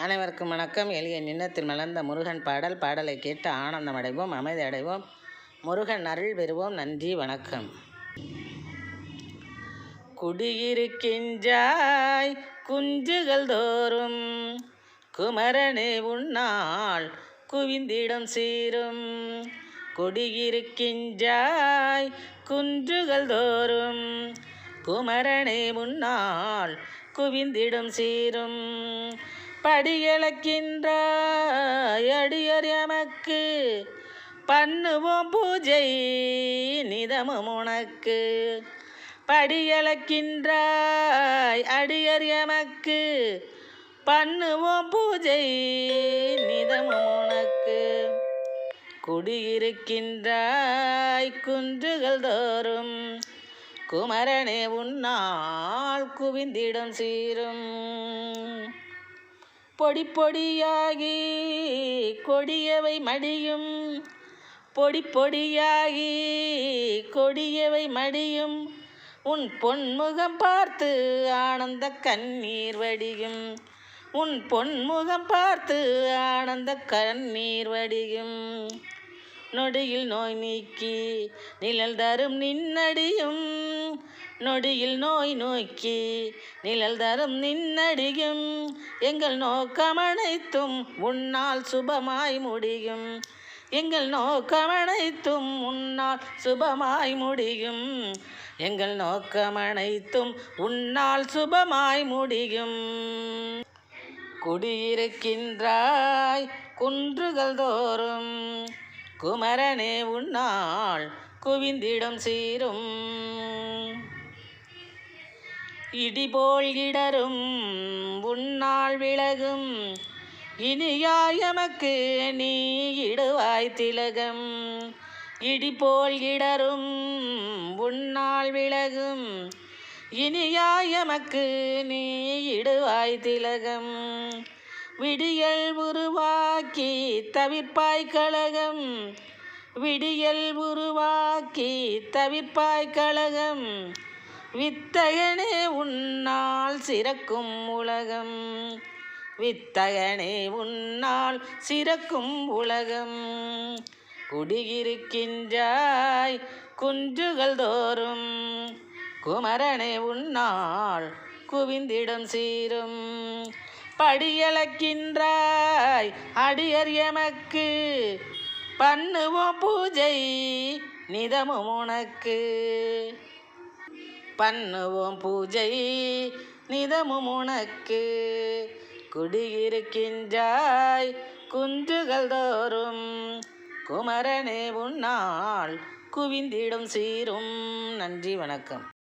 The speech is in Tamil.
அனைவருக்கும் வணக்கம். எளிய நின்னத்தில் மலர்ந்த முருகன் பாடல். பாடலை கேட்டு ஆனந்தம் அடைவோம் அமைதி அடைவோம். முருகன் அருள் பெறுவோம். நன்றி வணக்கம். குடியிருக்கின்றாய் குஞ்சுகள் தோறும் குமரனே உன்னால் குவிந்திடம் சீரும். குடியிருக்கின்றாய் குன்றுகள் தோறும் குமரனே முன்னால் குவிந்திடும் சீரும். படியளக்கின்றாய் அடியர் எமக்கு. பண்ணுவோம் பூஜை நிதமும் உனக்கு. படியளக்கின்றாய் அடியர் எமக்கு. பண்ணுவோம் பூஜை நிதமும் உனக்கு. குடியிருக்கின்றாய் குன்றுகள் தோறும். குமரனே உன்னால் குவிந்திடம் சீரும். பொடி பொடியாகி கொடியவை மடியும். பொடி பொடியாகி கொடியவை மடியும். உன் பொன்முகம் பார்த்து ஆனந்த கண்ணீர் வடியும். உன் பொன்முகம் பார்த்து ஆனந்த கண்ணீர் வடியும். நொடியில் நோய் நீக்கி நிழல் தரும் நின்னடியும். நொடியில் நோய் நோக்கி நிழல் தரும் நின்னடியும். எங்கள் நோக்கமனைத்தும் உன்னால் சுபமாய் முடியும். எங்கள் நோக்கமனைத்தும் உன்னால் சுபமாய் முடியும். எங்கள் நோக்கமனைத்தும் உன்னால் சுபமாய் முடியும். குடியிருக்கின்றாய் குன்றுகள் தோறும். குமரனே உன்னால் குவிந்திடும் சீரும். இடிபோல் இடரும் உன்னால் விலகும். இனியாயமக்கு நீ இடுவாய் திலகம். இடிபோல் இடரும் உன்னால் விலகும். இனியாயமக்கு நீ இடுவாய் திலகம். விடியல் உருவாக்கி தவிர்ப்பாய் கழகம். விடியல் உருவாக்கி தவிர்ப்பாய் கழகம். வித்தகனே உன்னால் சிறக்கும் உலகம். வித்தகனே உன்னால் சிறக்கும் உலகம். குடியிருக்கின்றாய் குன்றுகள் தோறும். குமரனே உன்னால் குவிந்திடம் சீரும். படியளக்கின்றாய். அடியர் எமக்கு பண்ணுவோம் பூஜை நிதமும் உனக்கு. பண்ணுவோம் பூஜை நிதமும் உனக்கு. குடியிருக்கின்றாய் குன்றுகள் தோறும் குமரனே உன்னால் குவிந்திடும் சீரும். நன்றி வணக்கம்.